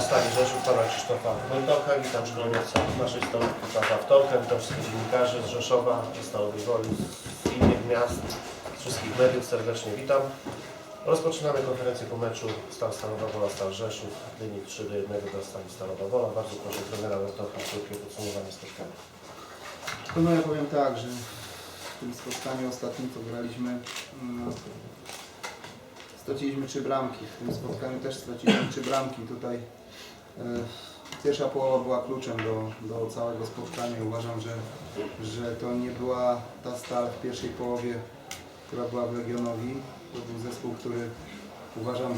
Stali Rzeszów, pana Krzysztofa Mędoka, witam szkoleniowca naszej stołówki Pawła Wtorka, witam wszystkich dziennikarzy z Rzeszowa, ze Stalowej Woli, z innych miast, z wszystkich mediów serdecznie witam. Rozpoczynamy konferencję po meczu Stal Stalowa Wola Stal Rzeszów, wynik 3 do 1 dla Stali Stalowa Wola. Bardzo proszę trenera Wędorka o krótkie podsumowanie spotkania. No ja powiem tak, że w tym spotkaniu ostatnim, co graliśmy, mm, straciliśmy trzy bramki. W tym spotkaniu też straciliśmy trzy bramki. Tutaj e, pierwsza połowa była kluczem do, do całego spotkania. Uważam, że, że to nie była ta stal w pierwszej połowie, która była w Legionowi. To był zespół, który uważam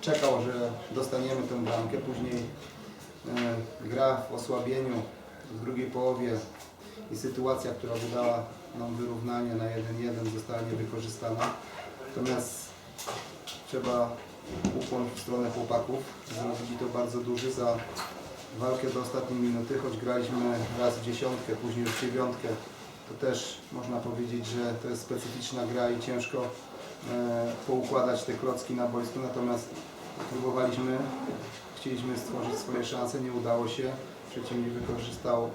czekał, że dostaniemy tę bramkę. Później e, gra w osłabieniu w drugiej połowie i sytuacja, która wydała nam wyrównanie na 1-1 została niewykorzystana. Natomiast trzeba ukłon w stronę chłopaków. Zrobili to bardzo duży za walkę do ostatniej minuty, choć graliśmy raz w dziesiątkę, później już w dziewiątkę. To też można powiedzieć, że to jest specyficzna gra i ciężko e, poukładać te klocki na boisku. Natomiast próbowaliśmy, chcieliśmy stworzyć swoje szanse, nie udało się. Przeciwnik wykorzystał e,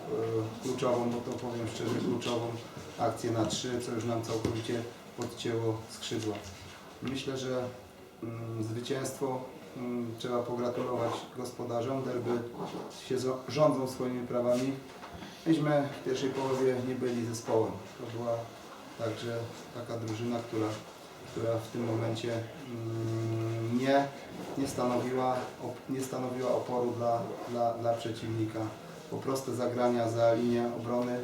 kluczową, bo to powiem szczerze, kluczową akcję na trzy, co już nam całkowicie podcięło skrzydła. Myślę, że zwycięstwo mm, trzeba pogratulować gospodarzom. Derby się rządzą swoimi prawami. Myśmy w pierwszej połowie nie byli zespołem. To była także taka drużyna, która, która w tym momencie mm, nie, nie, stanowiła, nie stanowiła oporu dla, dla, dla przeciwnika. Po proste zagrania za linię obrony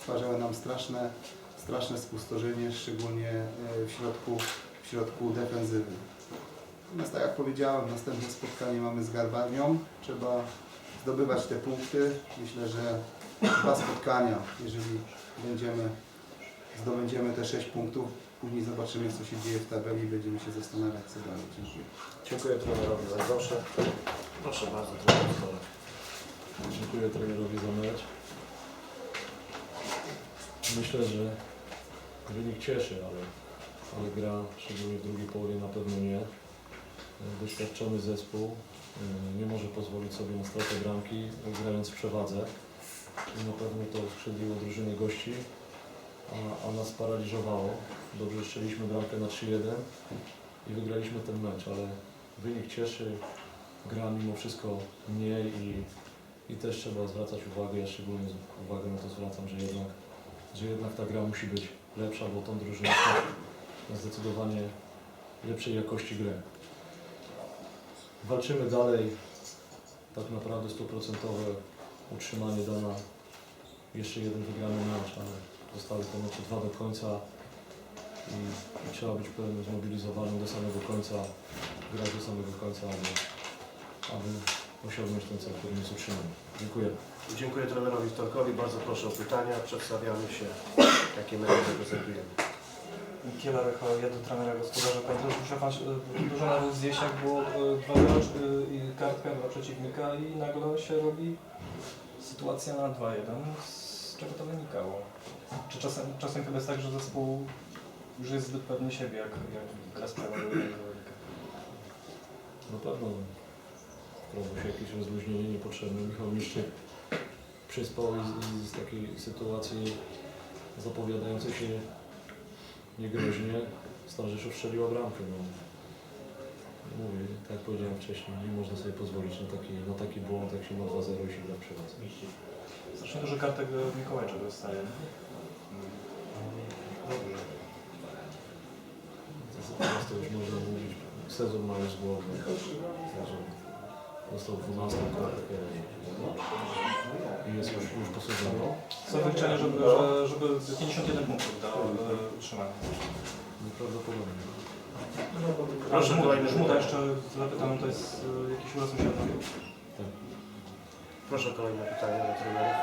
stwarzały nam straszne, straszne spustoszenie, szczególnie e, w środku, w środku defensywy. Natomiast tak jak powiedziałem, następne spotkanie mamy z Garbarnią. Trzeba zdobywać te punkty. Myślę, że dwa spotkania, jeżeli będziemy, zdobędziemy te 6 punktów, później zobaczymy co się dzieje w tabeli i będziemy się zastanawiać co dalej. Dziękuję. Dziękuję trenerowi Wędorze. Proszę bardzo, trener. Dziękuję trenerowi za mecz. Myślę, że wynik cieszy, ale, ale gra, szczególnie w drugiej połowie, na pewno nie. Doświadczony zespół y, nie może pozwolić sobie na stratę bramki, grając w przewadze. I na pewno to skrzydliło drużyny gości, a, a nas paraliżowało. Dobrze strzeliśmy bramkę na 3-1 i wygraliśmy ten mecz, ale wynik cieszy, gra mimo wszystko mniej i i też trzeba zwracać uwagę, ja szczególnie uwagę na to zwracam, że jednak, że jednak ta gra musi być lepsza, bo tą drużynę zdecydowanie lepszej jakości gry. Walczymy dalej, tak naprawdę stuprocentowe utrzymanie da nam jeszcze jeden wygrany mecz, ale zostały mecze dwa do końca i, trzeba być pełnym zmobilizowanym do samego końca, grać do samego końca, aby, aby osiągnąć ten cel, który jest utrzymany. Dziękuję. Dziękuję trenerowi Wtorkowi. Bardzo proszę o pytania. Przedstawiamy się, jakie media reprezentujemy. Kieler jako ja do trenera gospodarza pamiętam, że musiał pan y, dużo nerwów zjeść, jak było y, 2 y, i kartka dla przeciwnika i nagle się robi sytuacja na 2-1. Z czego to wynikało? Czy czasem, czasem chyba jest tak, że zespół już jest zbyt pewny siebie, jak, jak zawodnika? Na pewno wprowadza się jakieś rozluźnienie niepotrzebne. Michał Miszczyk przyspał z, z takiej sytuacji zapowiadającej się niegroźnie Stal Rzeszów strzeliła bramkę. No. Mówię, tak jak powiedziałem wcześniej, nie można sobie pozwolić na taki, na taki błąd, jak się ma 2-0 i się gra w przewadze. Strasznie dużo kartek do Mikołajcza dostaje. Dobrze. Teraz to już można mówić, sezon ma już z głowy. Dostał 12 kartkę jest już, już. Są wyliczenia, żeby, że, żeby 51 punktów dał y, utrzymanie. Nieprawdopodobnie. Proszę, Żmuda, kolejne Żmuda pytanie. jeszcze zapytam, to jest y, jakiś uraz musiał Tak. Proszę o kolejne pytania do trenerów.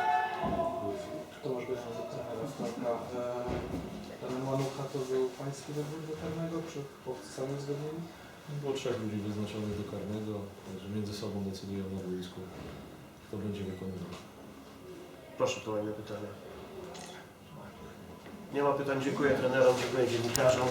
Tomasz Bieżan, trenera Starka. Ten Manucha to był pański wybór do karnego, czy chłopcy sami uzgodnili? Było trzech ludzi wyznaczonych do karnego, także między sobą decydują na boisku, kto będzie wykonywał. Proszę kolejne pytania. Nie ma pytań. Dziękuję trenerom, dziękuję dziennikarzom.